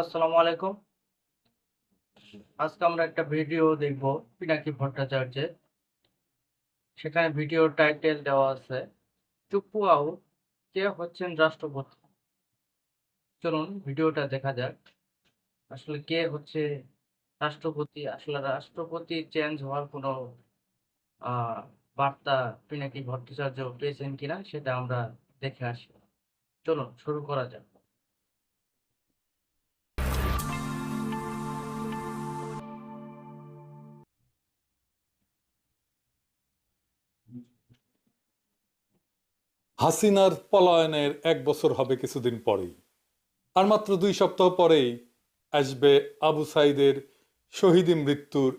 আসসালামু আলাইকুম। আজকে আমরা একটা ভিডিও দেখব পিনাকি ভট্টাচার্যের। সেখানে ভিডিও টাইটেল দেওয়া আছে আউ কে হচ্ছেন রাষ্ট্রপতি? চলুন ভিডিওটা দেখা যাক, আসলে কে হচ্ছে রাষ্ট্রপতি? আসলে রাষ্ট্রপতি চেঞ্জ হওয়ার কোনো বার্তা পিনাকি ভট্টাচার্য পেয়েছেন কিনা সেটা আমরা দেখে আসি। চলুন শুরু করা যাক। হাসিনার পলায়নের এক বছর হবে কিছুদিন পরেই। আর মাত্র দুই সপ্তাহ পরেই আসবে আবু সাইদের শহীদি মৃত্যুর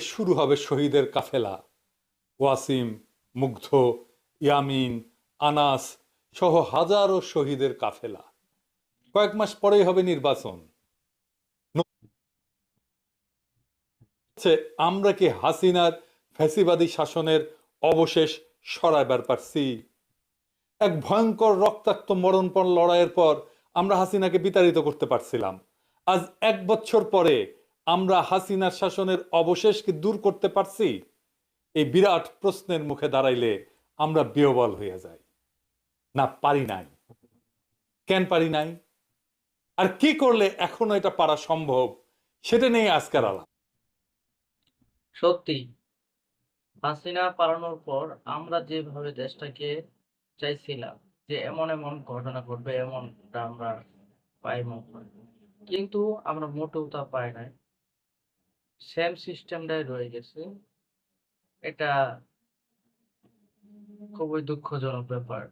শুরু হবে শহীদের কাফেলা। ওয়াসিম, মুগ্ধ, ইয়ামিন, আনাস সহ হাজারো শহীদের কাফেলা। কয়েক মাস পরেই হবে নির্বাচন। আমরা কি হাসিনার ফ্যাসিবাদী শাসনের অবশেষ সরাইবার পারছি। এক ভয়ঙ্কর রক্তাক্ত মরণপণ লড়াইয়ের পর আমরা হাসিনাকে বিতাড়িত করতে পারছিলাম। আজ এক বছর পরে আমরা হাসিনার শাসনের অবশেষকে দূর করতে পারছি, এই বিরাট প্রশ্নের মুখে দাঁড়াইলে আমরা বিহবল হইয়া যাই। না, পারি নাই। কেন পারি নাই? আর কি করলে এখনও এটা পারা সম্ভব, সেটা নিয়ে আজকের আলাপ। সত্যি হাসিনা পালানোর পর আমরা যেভাবে দেশটাকে চাইছিলাম যে এমন এমন ঘটনা ঘটবে এমনটা আমরা পাই পাইব। কিন্তু আমরা মোটেও তা পাই নাই। সেম সিস্টেমটাই রয়ে গেছে। এটা খুবই দুঃখজনক ব্যাপার।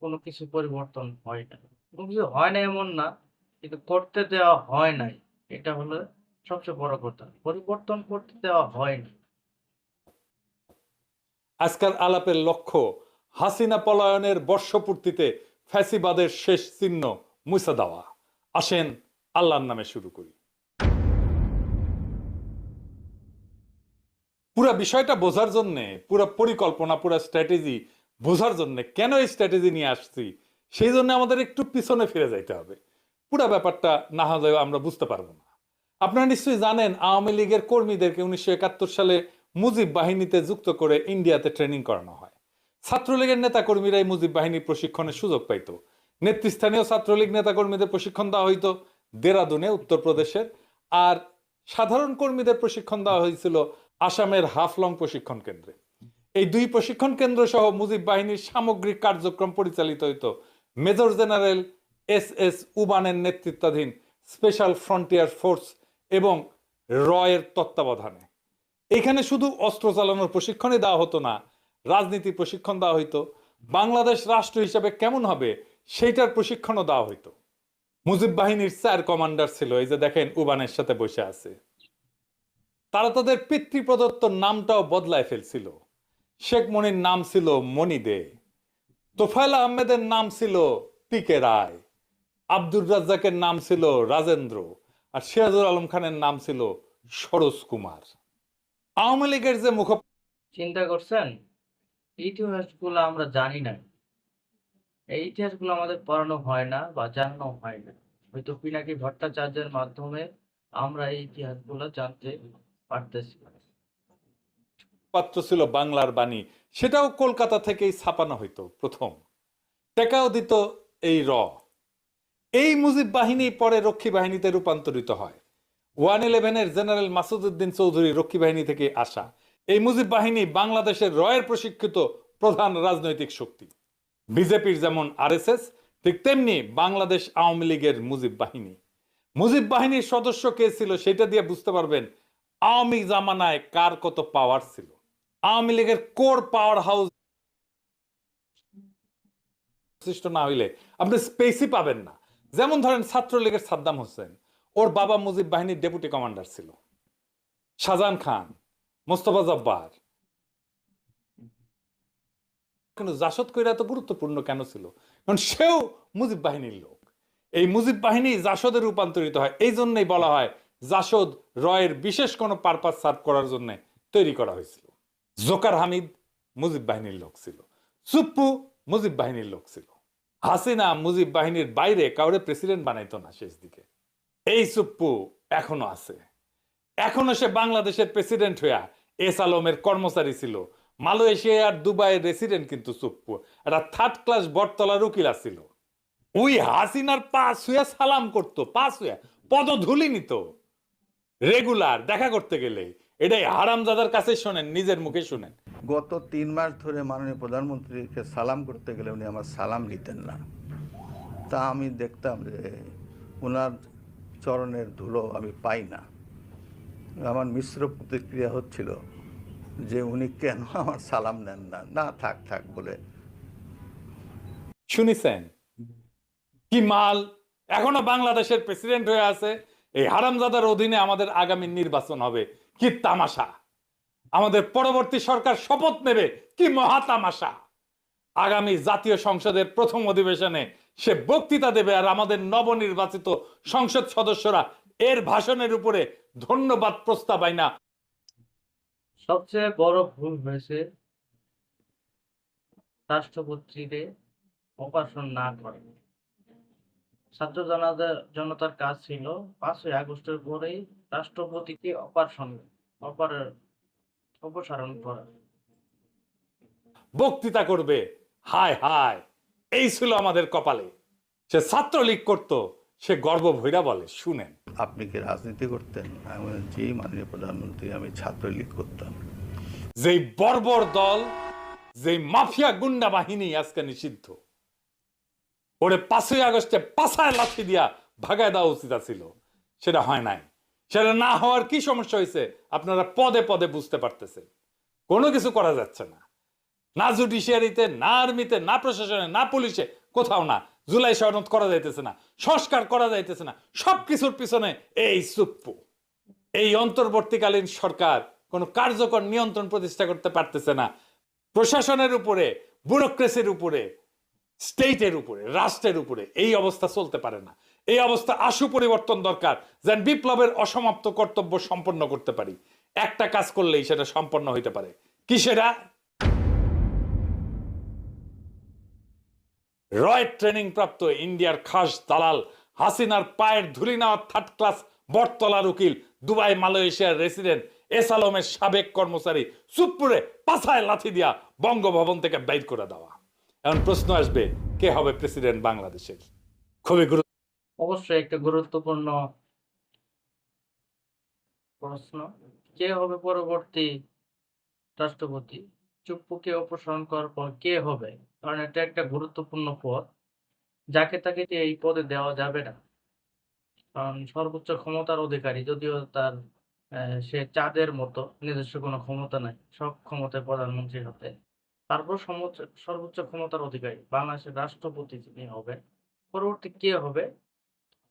কোনো কিছু পরিবর্তন হয় না। কোনো কিছু হয় না এমন না, কিন্তু করতে দেওয়া হয় নাই। এটা হলো সবচেয়ে বড় কথা। পরিবর্তন করতে দেওয়া হয়নি। আজকের আলাপের লক্ষ্য, হাসিনা পলায়নের বর্ষপূর্তিতে ফ্যাসিবাদের শেষ চিহ্ন মুছে দেওয়া। আসেন, আল্লাহর নামে শুরু করি। পুরা বিষয়টা বোঝার জন্য, পুরো পরিকল্পনা, পুরো স্ট্র্যাটেজি বোঝার জন্য কেন এই স্ট্র্যাটেজি নিয়ে আসছি? সেই জন্য আমাদের একটু পিছনে ফিরে যাইতে হবে। পুরা ব্যাপারটা না হলে আমরা বুঝতে পারব না। আপনারা নিশ্চয়ই জানেন, আওয়ামী লীগের কর্মীদেরকে উনিশশো একাত্তর সালে মুজিব বাহিনীতে যুক্ত করে ইন্ডিয়াতে ট্রেনিং করানো হয়। ছাত্রলীগের নেতাকর্মীরাই মুজিব বাহিনীর প্রশিক্ষণের সুযোগ পাইত। নেতৃস্থানীয় ছাত্রলীগ নেতাকর্মীদের প্রশিক্ষণ দেওয়া হইতো দেরাদুনে, উত্তরপ্রদেশের। আর সাধারণ কর্মীদের প্রশিক্ষণ দেওয়া হয়েছিল আসামের হাফলং প্রশিক্ষণ কেন্দ্রে। এই দুই প্রশিক্ষণ কেন্দ্র সহ মুজিব বাহিনীর সামগ্রিক কার্যক্রম পরিচালিত হইত মেজর জেনারেল এস এস উবানের নেতৃত্বাধীন স্পেশাল ফ্রন্টিয়ার ফোর্স এবং রয়ের তত্ত্বাবধানে। এখানে শুধু অস্ত্র চালানোর প্রশিক্ষণই দেওয়া হতো না রাজনীতি প্রশিক্ষণ দেওয়া হইতো। বাংলাদেশ রাষ্ট্র হিসেবে কেমন হবে সেইটার প্রশিক্ষণও দেওয়া হইতো। মুজিব বাহিনীর চার কমান্ডার ছিল, এই যে দেখেন উবানের সাথে বসে আছে। তারা তাদের পিতৃপ্রদত্ত নামটাও বদলায় ফেলছিল। শেখ মনির নাম ছিল মনি দে। তোফায়েল আহমেদের নাম ছিল পিকে রায়। আব্দুর রাজ্জাকের নাম ছিল রাজেন্দ্র। আর সিরাজুল আলম খানের নাম ছিল সরোজ কুমার। আওয়ামী লীগের যে মুখ চিন্তা করছেন? ইতিহাসগুলো আমরা জানি না। এই ইতিহাসগুলো আমাদের পড়ানো হয় না বা জানানো হয় না। হয়তো পিনাকি ভট্টাচার্যের মাধ্যমে আমরা এই ইতিহাসগুলো জানতে পারতেছি। পাত্র ছিল বাংলার বাণী। সেটাও কলকাতা থেকেই ছাপানো হইতো প্রথম। টেকাও দিত এই র। এই মুজিব বাহিনী পরে রক্ষী বাহিনীতে রূপান্তরিত হয়। ওয়ান ইলেভেনের জেনারেল মাসুদুদ্দিন চৌধুরী রক্ষী বাহিনী থেকে আসা। এই মুজিব বাহিনী বাংলাদেশের রয়ের প্রশিক্ষিত প্রধান রাজনৈতিক শক্তি। বিজেপির যেমন আরএসএস, ঠিক তেমনি বাংলাদেশ আওয়ামী লীগের মুজিব বাহিনী। মুজিব বাহিনীর সদস্য কে ছিল সেটা দিয়ে বুঝতে পারবেন, আওয়ামী জামানায় কার কত পাওয়ার ছিল। আওয়ামী লীগের কোর পাওয়ার হাউস না হইলে আপনি স্পেসই পাবেন না। যেমন ধরেন ছাত্রলীগের সাদ্দাম হোসেন, ওর বাবা মুজিব বাহিনীর ডেপুটি কমান্ডার ছিল। শাহজাহান খান, মোস্তফা জব্বার। কিন্তু জাসদ কইরা তো গুরুত্বপূর্ণ কেন ছিল? কারণ সেও মুজিব বাহিনীর লোক। এই মুজিব বাহিনী জাসদে রূপান্তরিত হয়, এই জন্যই বলা হয় জাসদ রয়ের বিশেষ কোনো পারপাস সার্ভ করার জন্য তৈরি করা হয়েছিল। জোকার হামিদ মুজিব বাহিনীর লোক ছিল। সুপ্পু মুজিব বাহিনীর লোক ছিল। হাসিনা মুজিব বাহিনীর বাইরে কাউরে প্রেসিডেন্ট বানাইতো না শেষ দিকে। এই সুপ্পু এখনও আছে। এখনও সে বাংলাদেশের প্রেসিডেন্ট হইয়া এস আলমের কর্মচারী ছিল। মালয়েশিয়া আর দুবাইয়ের রেসিডেন্ট কিন্তু সুপ্পু। একটা থার্ড ক্লাস বটতলার উকিল ছিল ওই হাসিনার পাস হইয়া সালাম করতো হইয়া পদধূলি নিত। রেগুলার দেখা করতে গেলে এটাই হারামজাদার কাছে শোনেন, নিজের মুখে শুনেন। গত তিন মাস ধরে মাননীয় প্রধানমন্ত্রীকে সালাম করতে গেলে উনি আমার সালাম নিতেন না। তা আমি দেখতাম যে ওনার চরণের ধুলো আমি পাই না। আমার মিশ্র প্রতিক্রিয়া হচ্ছিল যে উনি কেন আমার সালাম নেন না না থাক থাক বলে। শুনিছেন? কি মাল এখনও বাংলাদেশের প্রেসিডেন্ট হয়ে আছে? এই হারামজাদার অধীনে আমাদের আগামী নির্বাচন হবে। কি তামাশা! আমাদের পরবর্তী সরকার শপথ নেবে কি মহা তামাশা আগামী জাতীয় সংসদের প্রথম অধিবেশনে সে বক্তৃতা দেবে আর আমাদের নবনির্বাচিত সংসদ সদস্যরা এর ভাষণের উপরে ধন্যবাদ প্রস্তাব আইনা সবচেয়ে বড় ভুল হয়েছে রাষ্ট্রপতিরে অপারেশন না করে। ছাত্র জনতার জনতার কাজ ছিল পাঁচই আগস্টের পরেই রাষ্ট্রপতিকে অপারেশন অপার অপসারণ করা। বক্তৃতা করবে। হায় হায় এই ছিল আমাদের কপালে। সে ছাত্রলীগ করত সে গর্ব ভৈরা বলে শুনেন। আপনি কি রাজনীতি করতেন? আমি জি মাননীয় প্রধানমন্ত্রী আমি ছাত্রলীগ করতাম। যেই বর্বর দল যেই মাফিয়া গুন্ডা বাহিনী আজকে নিষিদ্ধ। ওরে পাঁচই আগস্টে পাছায় লাঠি দিয়া ভাগায় দেওয়া উচিত ছিল সেটা হয় নাই। সেটা না হওয়ার কি সমস্যা হয়েছে? আপনারা পদে পদে বুঝতে পারতেছেন। কোনো কিছু করা যাচ্ছে না। না জুডিশিয়ারিতে, না আর্মিতে, না প্রশাসনে, না পুলিশে, কোথাও না। জুলাই সনদ করা যাইতেছে না, সংস্কার করা যাইতেছে না। সবকিছুর পিছনে এই সুপ্পু। এই অন্তর্বর্তীকালীন সরকার কোনো কার্যকর নিয়ন্ত্রণ প্রতিষ্ঠা করতে পারতেছে না। প্রশাসনের উপরে, ব্যুরোক্রেসির উপরে, স্টেটের উপরে, রাষ্ট্রের উপরে এই অবস্থা চলতে পারে না। এই অবস্থা আশু পরিবর্তন দরকার, যেন বিপ্লবের অসমাপ্ত কর্তব্য সম্পন্ন করতে পারি। একটা কাজ করলেই সেটা সম্পন্ন হইতে পারে। কি সেটা রয় ট্রেনিং প্রাপ্ত ইন্ডিয়ার খাস দালাল হাসিনার পায়ের ধুলি নেওয়া থার্ড ক্লাস বটতলার উকিল, দুবাই, মালয়েশিয়ার রেসিডেন্ট, এস আলমের সাবেক কর্মচারী সুপুরে পাছায় লাথি দিয়া বঙ্গভবন থেকে বাইর করে দেওয়া। এখন প্রশ্ন আসবে, কে হবে প্রেসিডেন্ট বাংলাদেশের? খুবই গুরুত্ব অবশ্যই একটা গুরুত্বপূর্ণ প্রশ্ন। কে হবে পরবর্তী রাষ্ট্রপতি? চুপ্পুকে অপসারণ করার পর কে হবে? কারণ এটা একটা গুরুত্বপূর্ণ পদ। যাকে তাকে এই পদে দেওয়া যাবে না। কারণ সর্বোচ্চ ক্ষমতার অধিকারী, যদিও তার সে চাঁদের মতো, নিজস্ব কোনো ক্ষমতা নাই, সব ক্ষমতায় প্রধানমন্ত্রী হাতে। তারপর সর্বোচ্চ ক্ষমতার অধিকারী, বাংলাদেশের রাষ্ট্রপতি যিনি হবে, পরবর্তী কে হবে?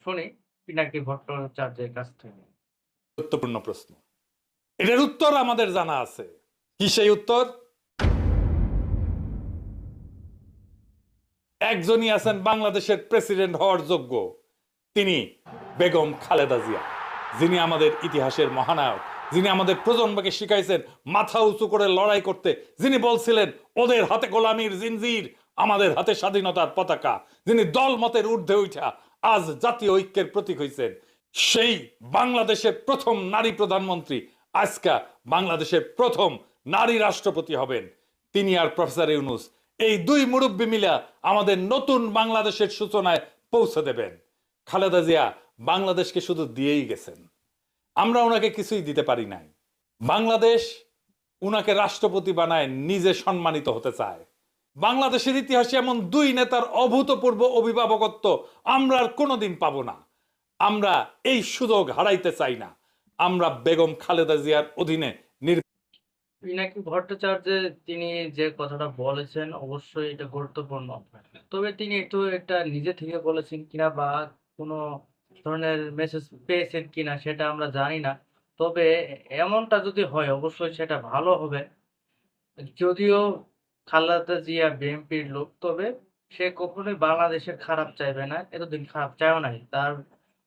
শুনি, পিনাকি ভট্টাচার্যের কাছ থেকে। গুরুত্বপূর্ণ প্রশ্ন। এটার উত্তর আমাদের জানা আছে। কি সেই উত্তর? একজনই আছেন বাংলাদেশের প্রেসিডেন্ট হওয়ার যোগ্য। তিনি বেগম খালেদা জিয়া, যিনি আমাদের ইতিহাসের মহানায়ক, যিনি আমাদের প্রজন্মকে শিখাইছেন মাথা উঁচু করে লড়াই করতে, যিনি বলছিলেন, ওদের হাতে গোলামির জিনজির, আমাদের হাতে স্বাধীনতার পতাকা। যিনি দল মতের ঊর্ধ্বে উঠা আজ জাতীয় ঐক্যের প্রতীক হয়েছেন সেই বাংলাদেশের প্রথম নারী প্রধানমন্ত্রী। আজকা বাংলাদেশের প্রথম নারী রাষ্ট্রপতি হবেন। তিনি আর প্রফেসর ইউনুস, এই দুই মুরব্বী মিলা আমাদের নতুন বাংলাদেশের সূচনায় পৌঁছে দেবেন। খালেদা জিয়া বাংলাদেশকে শুধু দিয়েই গেছেন। আমরা ওনাকে কিছুই দিতে পারি নাই। বাংলাদেশ উনাকে রাষ্ট্রপতি বানায় নিজে সম্মানিত হতে চায়। বাংলাদেশের ইতিহাসে এমন দুই নেতার অভূতপূর্ব অভিভাবকত্ব আমরা আর কোনোদিন পাবো না। আমরা এই সুযোগ হারাইতে চাই না। আমরা বেগম খালেদা জিয়ার অধীনে পিনাকি ভট্টাচার্য তিনি যে কথাটা বলেছেন অবশ্যই এটা গুরুত্বপূর্ণ। তবে তিনি একটু একটা নিজে থেকে বলেছেন কিনা বা কোনো ধরনের মেসেজ পেয়েছেন কিনা সেটা আমরা জানি না। তবে এমনটা যদি হয় অবশ্যই সেটা ভালো হবে। যদিও খালেদা জিয়া, বিএনপির লোক, তবে সে কখনোই বাংলাদেশের খারাপ চাইবে না। এতদিন খারাপ চায়ও নাই। তার,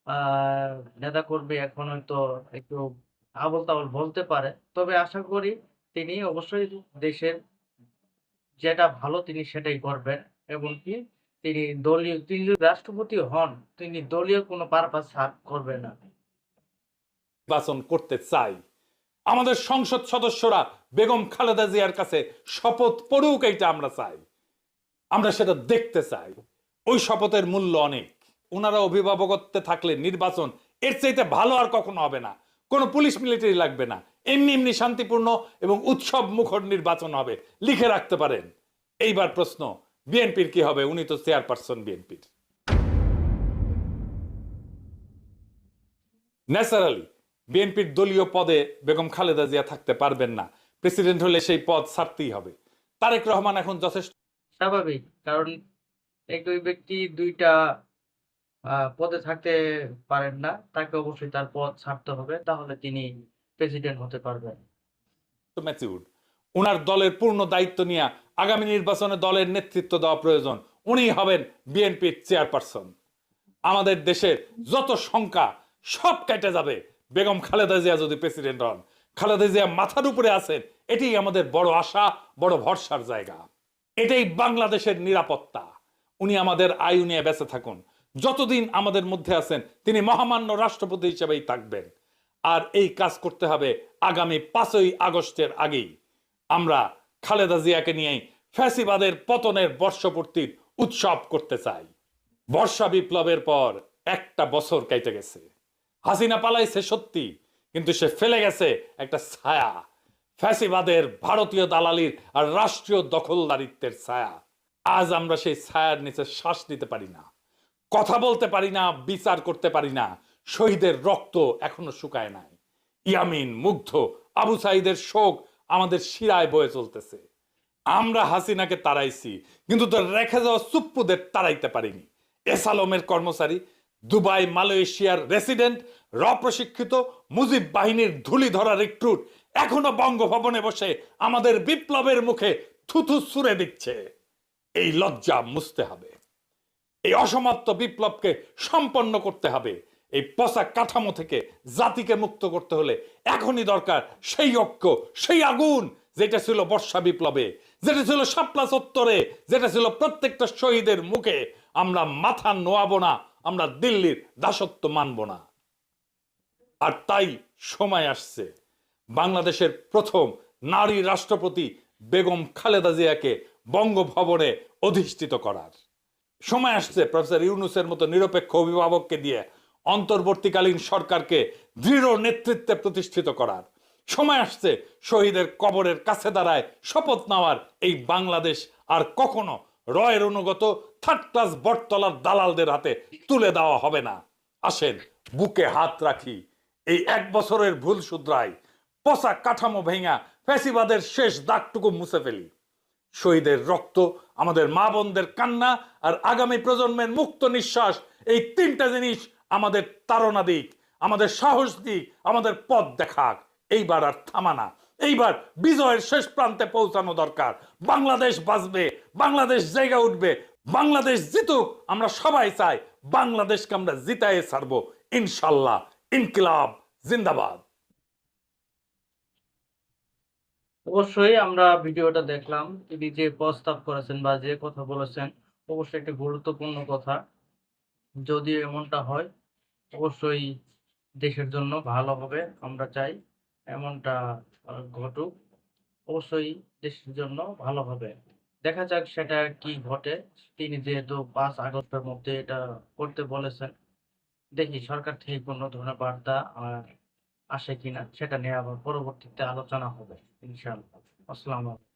আহ, নেতাকর্মী এখন হয়তো একটু আবল তাবল বলতে পারে। তবে আশা করি তিনি অবশ্যই দেশের যেটা ভালো তিনি সেটাই করবেন। এবং কি তিনি দলীয়, তিনি যদি রাষ্ট্রপতি হন, তিনি দলীয় কোনো পারপাস করবে না। নির্বাচন করতে চাই। আমাদের সংসদ সদস্যরা বেগম খালেদা জিয়ার কাছে শপথ পড়ুক, এইটা আমরা চাই। আমরা সেটা দেখতে চাই। ওই শপথের মূল্য অনেক। ওনারা অভিভাবকত্বে থাকলে নির্বাচন এর চাইতে ভালো আর কখনো হবে না। কোনো পুলিশ মিলিটারি লাগবে না। এমনি এমনি শান্তিপূর্ণ এবং উৎসব মুখর নির্বাচন হবে। লিখে রাখতে পারেন। এইবার প্রশ্ন, বিএনপির কি হবে? উনি তো চেয়ারপারসন বিএনপির। ন্যাচারালি বিএনপির দলীয় পদে বেগম খালেদা জিয়া থাকতে পারবেন না। প্রেসিডেন্ট হলে সেই পদ ছাড়তেই হবে। তারেক রহমান এখন যথেষ্ট স্বাভাবিক কারণ একই ব্যক্তি দুইটা পদে থাকতে পারেন না। তাকে অবশ্যই তার পদ ছাড়তে হবে। তাহলে তিনি প্রেসিডেন্ট হতে পারবেন। ওনার দলের পূর্ণ দায়িত্ব নিয়ে আগামী নির্বাচনে দলের নেতৃত্ব দেওয়া প্রয়োজন। উনি হবেন বিএনপির চেয়ারপারসন। আমাদের দেশের যত সংখ্যা সব কেটে যাবে। বেগম খালেদা জিয়া যদি প্রেসিডেন্ট হন, খালেদা জিয়া মাথার উপরে আছেন, এটাই আমাদের বড় আশা, বড় ভরসার জায়গা। এটাই বাংলাদেশের নিরাপত্তা। উনি আমাদের আয়ু নিয়ে বেঁচে থাকুন। যতদিন আমাদের মধ্যে আছেন, তিনি মহামান্য রাষ্ট্রপতি হিসেবেই থাকবেন। আর এই কাজ করতে হবে আগামী পাঁচই আগস্টের আগেই। আমরা খালেদা জিয়াকে নিয়েই ফ্যাসিবাদের পতনের বর্ষপূর্তির উৎসব করতে চাই। বর্ষা বিপ্লবের পর একটা বছর কেটে গেছে। হাসিনা পালাইছে সত্যি, কিন্তু সে ফেলে গেছে একটা ছায়া। ফ্যাসিবাদের ভারতীয় দালালির আর রাষ্ট্রীয় দখলদারিত্বের ছায়া। আজ আমরা সেই ছায়ার নিচে শ্বাস নিতে পারি না, কথা বলতে পারি না, বিচার করতে পারি না, শহীদের রক্ত এখনও শুকায় নাই। ইয়ামিন, মুগ্ধ, আবু সাইদের শোক আমাদের শিরায় বয়ে চলতেছে। আমরা হাসিনাকে তাড়াইছি, কিন্তু তো রেখে যাওয়া সুপ্পুদের তাড়াইতে পারিনি। এসালমের কর্মচারী দুবাই, মালয়েশিয়ার রেসিডেন্ট র প্রশিক্ষিত মুজিব বাহিনীর ধুলি ধরা রিক্রুট এখনও বঙ্গভবনে বসে আমাদের বিপ্লবের মুখে থুথু সুরে দিচ্ছে। এই লজ্জা মুছতে হবে। এই অসমাপ্ত বিপ্লবকে সম্পন্ন করতে হবে। এই পচা কাঠামো থেকে জাতিকে মুক্ত করতে হলে এখনই দরকার সেই ঐক্য, সেই আগুন, যেটা ছিল বর্ষা বিপ্লবে, যেটা ছিল শাপলা চত্বরে, যেটা ছিল প্রত্যেকটা শহীদের মুখে। আমরা মাথা নোয়াবো না আমরা দিল্লির দাসত্ব মানব না। আর তাই সময় আসছে বাংলাদেশের প্রথম নারী রাষ্ট্রপতি বেগম খালেদা জিয়াকে বঙ্গভবনে অধিষ্ঠিত করার। সময় আসছে প্রফেসর ইউনুসের মতো নিরপেক্ষ অভিভাবককে দিয়ে অন্তর্বর্তীকালীন সরকারকে দৃঢ় নেতৃত্বে প্রতিষ্ঠিত করার। সময় আসছে শহীদের কবরের কাছে দাঁড়ায় শপথ নেওয়ার এই বাংলাদেশ আর কখনো রয়ের অনুগত থার্ড ক্লাস বটতলার দালালদের হাতে তুলে দেওয়া হবে না। আসেন, বুকে হাত রাখি। এই এক বছরের ভুল শুধরাই, পচা কাঠামো ভেঙা ফ্যাসিবাদের শেষ দাগটুকু মুছে ফেলি। শহীদের রক্ত, আমাদের মা বোনদের কান্না আর আগামী প্রজন্মের মুক্ত নিঃশ্বাস, এই তিনটা জিনিস আমাদের তাড়না দিক, আমাদের সাহস দিক, আমাদের পথ দেখাক। এইবার আর থামানা এইবার বিজয়ের শেষ প্রান্তে পৌঁছানো দরকার। বাংলাদেশ বাঁচবে, বাংলাদেশ জায়গা উঠবে, বাংলাদেশ জিতুক, আমরা সবাই চাই বাংলাদেশকে আমরা জিতায়ে ছাড়বো। ইনশাল্লাহ, ইনকিলাব, জিন্দাবাদ। অবশ্যই আমরা ভিডিওটা দেখলাম, তিনি যে প্রস্তাব করেছেন বা যে কথা বলেছেন, অবশ্যই একটি গুরুত্বপূর্ণ কথা। যদি এমনটা হয়, অবশ্যই দেশের জন্য ভালো হবে, আমরা চাই। এমনটা ঘটুক, অবশ্যই দেশের জন্য ভালো হবে। দেখা যাক সেটা কি ঘটে। তিনি যেহেতু পাঁচ আগস্টের মধ্যে এটা করতে বলেছেন, দেখি সরকার থেকে কোনো ধরনের বার্তা আসে কিনা, সেটা নিয়ে আবার পরবর্তীতে আলোচনা হবে ইনশাল্লাহ আসসালামু আলাইকুম।